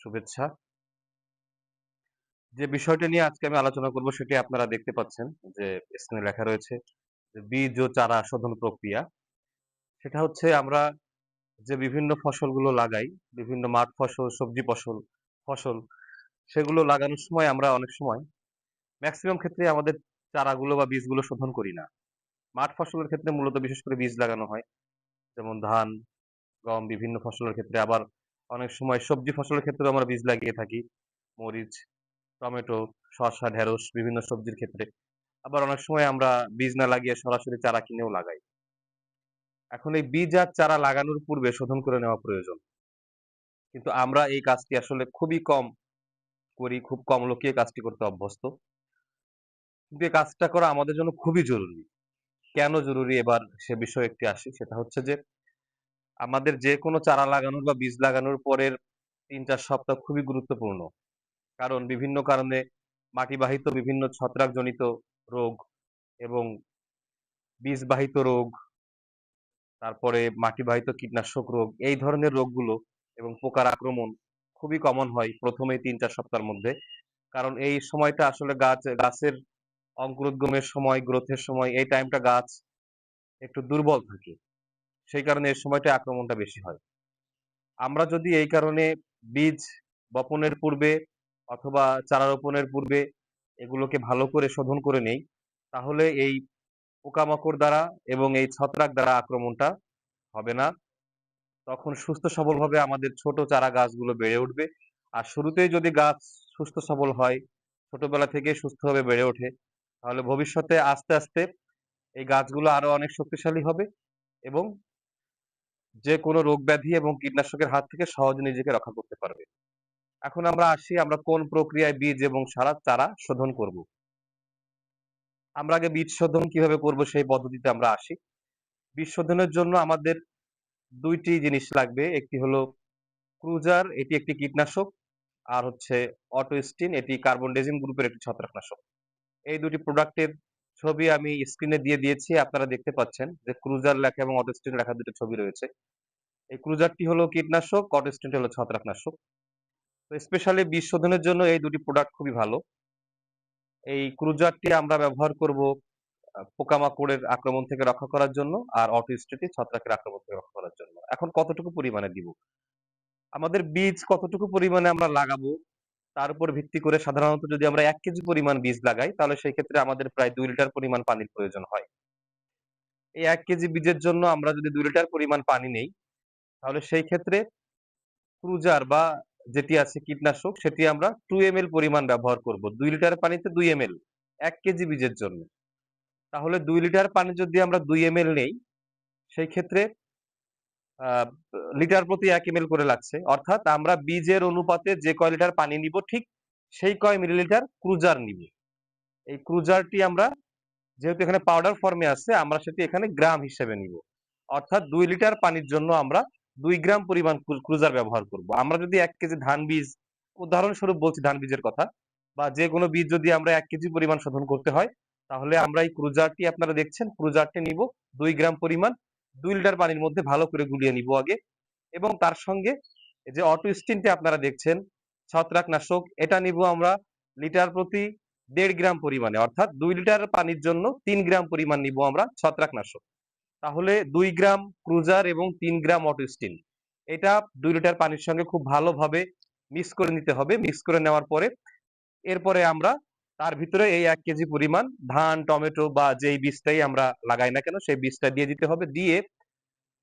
শুভেচ্ছা। যে বিষয়টা নিয়ে আজকে আমি আলোচনা করব সেটি আপনারা দেখতে পাচ্ছেন যে স্ক্রিনে লেখা রয়েছে বীজ ও চারা শোধন প্রক্রিয়া। সেটা হচ্ছে আমরা যে বিভিন্ন ফসলগুলো লাগাই, বিভিন্ন মাঠ ফসল, সবজি ফসল ফসল সেগুলো লাগানোর সময় আমরা অনেক সময় ম্যাক্সিমাম ক্ষেত্রে আমাদের চারাগুলো বা বীজগুলো শোধন করি না। মাঠ ফসলের ক্ষেত্রে মূলত বিশেষ করে বীজ লাগানো হয়। যেমন ধান, গম বিভিন্ন ফসলের ক্ষেত্রে আবার অনেক সময় সবজি ফসলের ক্ষেত্রেও আমরা বীজ লাগিয়ে থাকি। মরিচ, টমেটো, শসা, ঢেঁড়স বিভিন্ন সবজির ক্ষেত্রে। আবার অনেক সময় আমরা বীজ না লাগিয়ে সরাসরি চারা কিনেও লাগাই। এখন এই বীজ আর চারা লাগানোর পূর্বে শোধন করে নেওয়া প্রয়োজন। কিন্তু আমরা এই কাজটি আসলে খুবই কম করি, খুব কম লোকই কাজটি করতে অভ্যস্ত। কিন্তু এই কাজটা করা আমাদের জন্য খুবই জরুরি। কেন জরুরি এবার সে বিষয়ে একটি আসি। সেটা হচ্ছে যে আমাদের যে কোনো চারা লাগানোর বা বীজ লাগানোর পরের ৩-৪ সপ্তাহ খুবই গুরুত্বপূর্ণ। কারণ বিভিন্ন কারণে মাটিবাহিত বিভিন্ন ছত্রাকজনিত রোগ এবং বীজবাহিত রোগ তারপরে মাটিবাহিত কীটনাশক রোগ এই ধরনের রোগগুলো এবং পোকার আক্রমণ খুবই কমন হয় ১ম এই ৩-৪ সপ্তাহের মধ্যে। কারণ এই সময়টা আসলে গাছ গাছের অঙ্কুরোদ্গমের সময়, গ্রোথের সময় এই টাইমটা গাছ একটু দুর্বল থাকে। সেই কারণে এই সময়টায় আক্রমণটা বেশি হয়। আমরা যদি এই কারণে বীজ বপনের পূর্বে অথবা চারা রোপণের পূর্বে এগুলোকে ভালো করে শোধন করে নেই, তাহলে এই পোকামাকড় দ্বারা এবং এই ছত্রাক দ্বারা আক্রমণটা হবে না। তখন সুস্থ সবলভাবে আমাদের ছোট চারা গাছগুলো বেড়ে উঠবে। আর শুরুতেই যদি গাছ সুস্থ সবল হয়, ছোটবেলা থেকেই সুস্থভাবে বেড়ে ওঠে, তাহলে ভবিষ্যতে আস্তে, আস্তে এই গাছগুলো আরও অনেক শক্তিশালী হবে এবং যেকোনো রোগ ব্যাধি এবং কীটনাশকের হাত থেকে সহজে নিজেকে রক্ষা করতে পারবে। এখন আমরা আসি, আমরা কোন প্রক্রিয়ায় বীজ এবং সারা চারা শোধন করব। আমরা আগে বীজ শোধন কীভাবে করব সেই পদ্ধতিতে আমরা আসি। বীজ শোধনের জন্য আমাদের দুইটি জিনিস লাগবে। একটি হলো ক্রুজার, এটি একটি কীটনাশক। আর হচ্ছে অটোস্টিন, এটি কার্বন কার্বনডেজিম গ্রুপের একটি ছত্রাকনাশক। এই দুটি প্রোডাক্টের ছবি আমি স্ক্রিনে দিয়ে দিয়েছি। আপনারা দেখতে পাচ্ছেন যে ক্রুজার লেখা এবং অটোস্টিন লেখা ২ টো ছবি রয়েছে। এই ক্রুজারটি হলো কীটনাশক, অটোস্টিনটি হলো ছত্রাকনাশক। তো স্পেশালি বীজ শোধনের জন্য এই দুটি প্রোডাক্ট খুবই ভালো। এই ক্রুজারটি আমরা ব্যবহার করব পোকামাকড়ের আক্রমণ থেকে রক্ষা করার জন্য আর অটোস্টিনটি ছত্রাকের আক্রমণ থেকে রক্ষা করার জন্য। এখন কতটুকু পরিমাণে দিব? আমাদের বীজ কতটুকু পরিমাণে আমরা লাগাবো তার উপর ভিত্তি করে সাধারণত যদি আমরা এক কেজি পরিমাণ বীজ লাগাই তাহলে সেই ক্ষেত্রে আমাদের প্রায় দুই লিটার পরিমাণ পানির প্রয়োজন হয়। এই এক কেজি বীজের জন্য আমরা যদি দুই লিটার পরিমাণ পানি নেই, তাহলে সেই ক্ষেত্রে ক্রুজার বা যেটি আছে কীটনাশক সেটি আমরা 2 এমএল পরিমাণ ব্যবহার করব। দুই লিটার পানিতে ২ এমএল এক কেজি বীজের জন্য। তাহলে দুই লিটার পানি যদি আমরা ২ এমএল নেই, সেই ক্ষেত্রে লিটার প্রতি ১ এমএল করে লাগছে। অর্থাৎ আমরা বীজের অনুপাতে যে কয় লিটার পানি নিব ঠিক সেই কয় মিলিলিটার ক্রুজার নিব। এই ক্রুজারটি আমরা যেহেতু এখানে পাউডার ফর্মে আছে আমরা সেটি এখানে গ্রাম হিসেবে নিব। অর্থাৎ দুই লিটার পানির জন্য আমরা দুই গ্রাম পরিমাণ ক্রুজার ব্যবহার করব। আমরা যদি এক কেজি ধান বীজ উদাহরণস্বরূপ বলছি ধান বীজের কথা বা যেকোনো বীজ যদি আমরা এক কেজি পরিমাণ শোধন করতে হয়, তাহলে আমরা এই ক্রুজারটি আপনারা দেখছেন ক্রুজারটি নিব দুই গ্রাম পরিমাণ ২ লিটার পানির মধ্যে ভালো করে গুলিয়ে নিব আগে এবং তার সঙ্গে যে অটোস্টিনটি আপনারা দেখছেন, ছত্রাকনাশক, এটা নিব আমরা লিটার প্রতি দেড় গ্রাম পরিমাণে অর্থাৎ দুই লিটার পানির জন্য তিন গ্রাম পরিমাণ নিব আমরা ছত্রাকনাশক। তাহলে দুই গ্রাম ক্রুজার এবং তিন গ্রাম অটোস্টিন এটা দুই লিটার পানির সঙ্গে খুব ভালোভাবে মিক্স করে নিতে হবে। মিক্স করে নেওয়ার পরে, এরপরে আমরা তার ভিতরে এই এক কেজি পরিমাণ ধান, টমেটো বা যেই বীজটাই আমরা লাগাই না কেন সেই বীজটা দিয়ে দিতে হবে। দিয়ে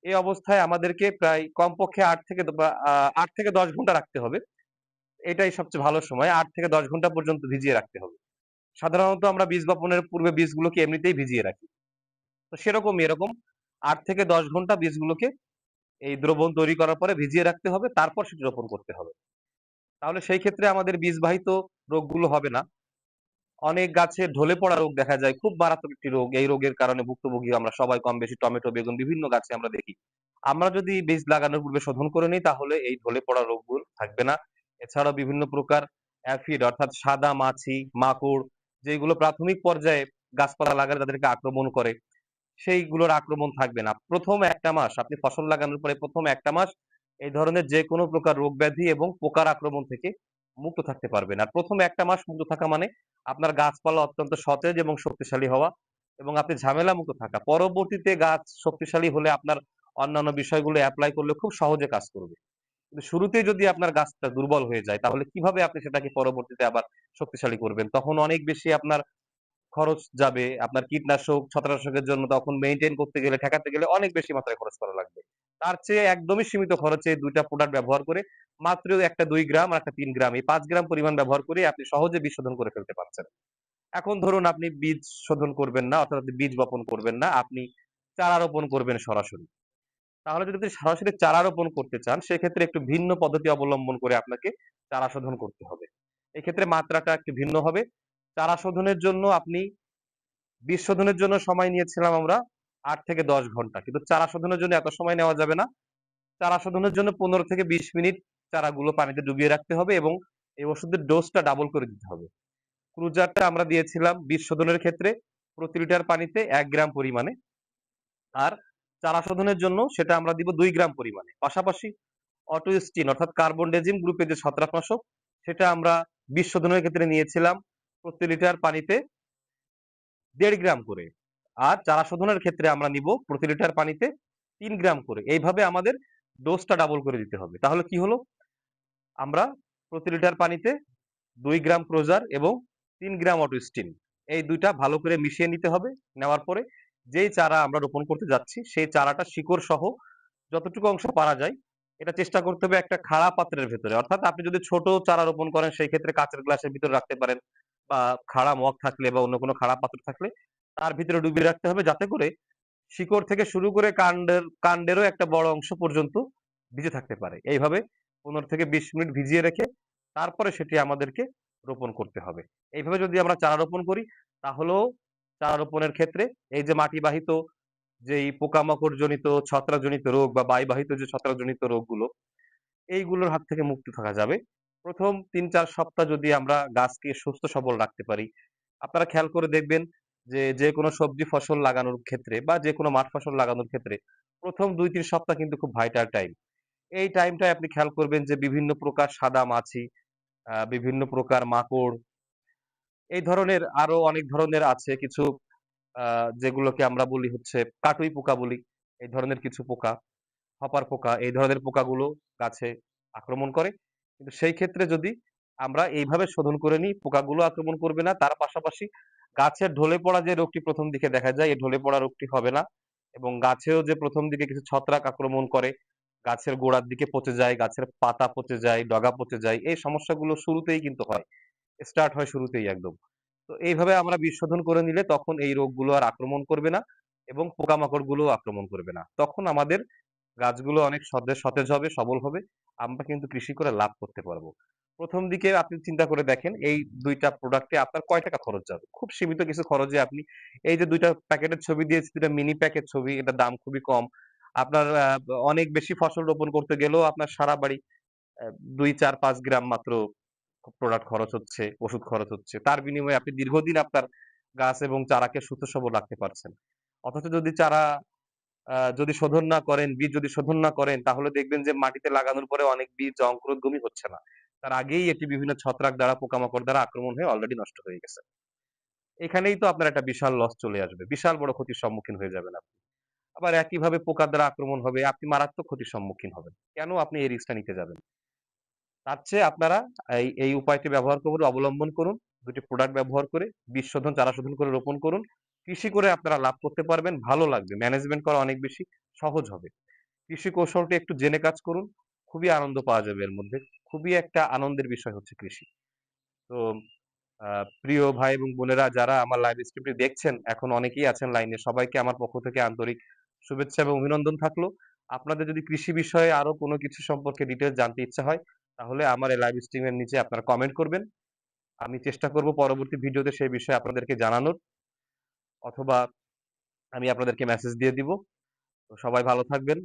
এই অবস্থায় আমাদেরকে প্রায় কমপক্ষে আট থেকে বা আ ৮ থেকে ১০ ঘণ্টা রাখতে হবে। এটাই সবচেয়ে ভালো সময়। আট থেকে ১০ ঘণ্টা পর্যন্ত ভিজিয়ে রাখতে হবে। সাধারণত আমরা বীজ বপনের পূর্বে বীজগুলোকে এমনিতেই ভিজিয়ে রাখি। তো সেরকমই এরকম আট থেকে ১০ ঘণ্টা বীজগুলোকে এই দ্রবণ তৈরি করার পরে ভিজিয়ে রাখতে হবে। তারপর সেটি রোপণ করতে হবে। তাহলে সেই ক্ষেত্রে আমাদের বীজবাহিত রোগগুলো হবে না। অনেক গাছে ঢলে পড়া রোগ দেখা যায়। খুব মারাত্মক একটি রোগ। এই রোগের কারণে ভুক্তভোগী আমরা সবাই কম বেশি টমেটো, বেগুন বিভিন্ন গাছে আমরা দেখি। আমরা যদি বীজ লাগানোর পূর্বে শোধন করে নিই তাহলে এই ঢলে পড়া রোগগুলো থাকবে না। এছাড়াও বিভিন্ন প্রকার অ্যাফিড অর্থাৎ সাদা মাছি, মাকড় যেগুলো প্রাথমিক পর্যায়ে গাছপালা লাগালে তাদেরকে আক্রমণ করে, সেইগুলোর আক্রমণ থাকবে না। প্রথম একটা মাস আপনি ফসল লাগানোর পরে প্রথম একটা মাস এই ধরনের যে কোনো প্রকার রোগ ব্যাধি এবং পোকার আক্রমণ থেকে মুক্ত থাকতে পারবেন আর প্রথম একটা মাস মুক্ত থাকা মানে আপনার গাছপালা অত্যন্ত সতেজ এবং শক্তিশালী হওয়া এবং আপনি ঝামেলা মুক্ত থাকা। পরবর্তীতে গাছ শক্তিশালী হলে আপনার অন্যান্য বিষয়গুলো অ্যাপ্লাই করলে খুব সহজে কাজ করবে। কিন্তু শুরুতেই যদি আপনার গাছটা দুর্বল হয়ে যায়, তাহলে কীভাবে আপনি সেটাকে পরবর্তীতে আবার শক্তিশালী করবেন? তখন অনেক বেশি আপনার খরচ যাবে, আপনার কীটনাশক, ছত্রাকনাশকের জন্য তখন মেইনটেইন করতে গেলে, ঠেকাতে গেলে অনেক বেশি মাত্রায় খরচ করা লাগবে। তার চেয়ে একদমই সীমিত খরচে দুইটা প্রোডাক্ট ব্যবহার করে মাত্র একটা দুই গ্রাম আর একটা তিন গ্রাম। এই পাঁচ গ্রাম পরিমাণ ব্যবহার করে আপনি সহজে বীজ শোধন করে ফেলতে পারছেন। এখন ধরুন আপনি বীজ শোধন করবেন না, অর্থাৎ বীজ বপন করবেন না, আপনি চারা রোপণ করবেন সরাসরি। তাহলে যদি আপনি সরাসরি চারা রোপণ করতে চান, সেক্ষেত্রে একটু ভিন্ন পদ্ধতি অবলম্বন করে আপনাকে চারা শোধন করতে হবে। এক্ষেত্রে মাত্রাটা একটু ভিন্ন হবে। চারা শোধনের জন্য আপনি, বীজ শোধনের জন্য সময় নিয়েছিলাম আমরা আট থেকে দশ ঘণ্টা। কিন্তু চারা শোধনের জন্য এত সময় নেওয়া যাবে না। চারা শোধনের জন্য পনেরো থেকে বিশ মিনিট চারাগুলো পানিতে ডুবিয়ে রাখতে হবে এবং এই ওষুধের ডোজটা ডাবল করে দিতে হবে। ক্রুজারটা আমরা দিয়েছিলাম বীজ শোধনের ক্ষেত্রে প্রতি লিটার পানিতে এক গ্রাম পরিমাণে। আর চারা শোধনের জন্য সেটা আমরা দিব দুই গ্রাম পরিমাণে। পাশাপাশি অটোস্টিন অর্থাৎ কার্বন ডেজিম গ্রুপের যে ছত্রাকনাশক, সেটা আমরা বীজ শোধনের ক্ষেত্রে নিয়েছিলাম প্রতি লিটার পানিতে দেড় গ্রাম করে। আর চারা শোধনের ক্ষেত্রে আমরা নিব প্রতি লিটার পানিতে তিন গ্রাম করে। এইভাবে আমাদের ডোজটা ডাবল করে দিতে হবে। তাহলে কি হলো? আমরা প্রতি লিটার পানিতে দুই গ্রাম ক্রোজার এবং তিন গ্রাম অটোস্টিন এই দুইটা ভালো করে মিশিয়ে নিতে হবে। নেওয়ার পরে যেই চারা আমরা রোপণ করতে যাচ্ছি, সেই চারাটা শিকড় সহ যতটুকু অংশ পারা যায়, এটা চেষ্টা করতে হবে একটা খাড়া পাত্রের ভেতরে। অর্থাৎ আপনি যদি ছোট চারা রোপণ করেন, সেই ক্ষেত্রে কাঁচের গ্লাসের ভিতরে রাখতে পারেন বা খাড়া মগ থাকলে বা অন্য কোনো খাড়া পাত্র থাকলে তার ভিতরে ডুবিয়ে রাখতে হবে যাতে করে শিকড় থেকে শুরু করে কাণ্ডের, কাণ্ডেরও একটা বড় অংশ পর্যন্ত ভিজে থাকতে পারে। এইভাবে পনেরো থেকে বিশ মিনিট ভিজিয়ে রেখে তারপরে সেটি আমাদেরকে রোপণ করতে হবে। এইভাবে যদি আমরা চারা রোপণ করি, তাহলেও চারা রোপণের ক্ষেত্রে এই যে মাটিবাহিত যেই পোকামাকড় জনিত ছত্রাকজনিত রোগ বা বায়ুবাহিত যে ছত্রাকজনিত রোগগুলো, এইগুলোর হাত থেকে মুক্ত থাকা যাবে। প্রথম তিন চার সপ্তাহ যদি আমরা গাছকে সুস্থ সবল রাখতে পারি, আপনারা খেয়াল করে দেখবেন যে যে কোনো সবজি ফসল লাগানোর ক্ষেত্রে বা যে কোনো মাঠ ফসল লাগানোর ক্ষেত্রে প্রথম দুই তিন সপ্তাহ কিন্তু খুব ভাইটাল টাইম এই টাইমটায় আপনি খেয়াল করবেন যে বিভিন্ন প্রকার সাদা মাছি বিভিন্ন প্রকার মাকড়, এই ধরনের আরও অনেক ধরনের আছে কিছু যেগুলোকে আমরা বলি হচ্ছে কাটুই পোকা বলি, এই ধরনের কিছু পোকা, হপার পোকা, এই ধরনের পোকাগুলো গাছে আক্রমণ করে। কিন্তু সেই ক্ষেত্রে যদি আমরা এইভাবে শোধন করে নিই, পোকাগুলো আক্রমণ করবে না, তার পাশাপাশি গাছের ঢলে পড়া যে রোগটি প্রথম দিকে দেখা যায় এই ঢলে পড়া রোগটি হবে না। এবং গাছেও যে প্রথম দিকে কিছু ছত্রাক আক্রমণ করে, গাছের গোড়ার দিকে পচে যায়, গাছের পাতা পচে যায়, ডগা পচে যায়, এই সমস্যাগুলো শুরুতেই কিন্তু হয়। স্টার্ট হয় শুরুতেই একদম। তো এইভাবে আমরা বীজ শোধন করে নিলে তখন এই রোগগুলো আর আক্রমণ করবে না এবং পোকামাকড়গুলো আক্রমণ করবে না। তখন আমাদের গাছগুলো অনেক সতেজ হবে, সবল হবে। আমরা কিন্তু কৃষি করে লাভ করতে পারব। প্রথম দিকে আপনি চিন্তা করে দেখেন, এই দুইটা প্রোডাক্টে আপনার কয় টাকা খরচ যাবে? খুব সীমিত কিছু খরচে আপনি এই যে দুইটা প্যাকেটের ছবি দিয়েছি, দুইটা মিনি প্যাকেট ছবি এটা দাম খুবই কম। আপনার অনেক বেশি ফসল রোপণ করতে গেলেও আপনার সারা বাড়ি দুই, চার, পাঁচ গ্রাম মাত্র প্রোডাক্ট খরচ হচ্ছে, ওষুধ খরচ হচ্ছে। তার বিনিময়ে আপনি দীর্ঘদিন আপনার গাছ এবং চারাকে সুস্থ সবল রাখতে পারছেন। অথচ যদি চারা যদি শোধন না করেন, বীজ যদি শোধন না করেন, তাহলে দেখবেন যে মাটিতে লাগানোর পরে অনেক বীজ, অঙ্কুরোদ্গমই হচ্ছে না। তার আগেই এটি বিভিন্ন ছত্রাক দ্বারা পোকামাকড় দ্বারা আক্রমণ হয়ে অলরেডি নষ্ট হয়ে গেছে। এখানেই তো আপনার একটা বিশাল লস চলে আসবে। বিশাল বড় ক্ষতির সম্মুখীন হয়ে যাবেন আপনি। আবার একইভাবে পোকার দ্বারা আক্রমণ হবে, আপনি মারাত্মক ক্ষতির সম্মুখীন হবেন। কেন আপনি এই রিস্কটা নিতে যাবেন? তার চেয়ে আপনারা এই এই উপায়টি ব্যবহার করুন অবলম্বন করুন, দুটি প্রোডাক্ট ব্যবহার করে বীজ শোধন, চারা শোধন করে রোপণ করুন। কৃষি করে আপনারা লাভ করতে পারবেন, ভালো লাগবে। ম্যানেজমেন্ট করা অনেক বেশি সহজ হবে। কৃষি কৌশলটি একটু জেনে কাজ করুন খুবই আনন্দ পাওয়া যাবে এর মধ্যে। খুবই একটা আনন্দের বিষয় হচ্ছে কৃষি। তো প্রিয় ভাই এবং বোনেরা যারা আমার লাইভ স্ট্রিমটি দেখছেন, এখন অনেকেই আছেন লাইনে সবাইকে আমার পক্ষ থেকে আন্তরিক শুভেচ্ছা এবং অভিনন্দন থাকল। আপনাদের যদি কৃষি বিষয়ে আরও কোনো কিছু সম্পর্কে ডিটেলস জানতে ইচ্ছা হয়, তাহলে আমার এই লাইভ স্ট্রিমের নিচে আপনারা কমেন্ট করবেন। আমি চেষ্টা করব পরবর্তী ভিডিওতে সেই বিষয়ে আপনাদেরকে জানানোর, অথবা আমি আপনাদেরকে মেসেজ দিয়ে দিব। তো সবাই ভালো থাকবেন,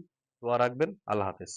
দোয়া রাখবেন, আল্লাহ হাফেজ।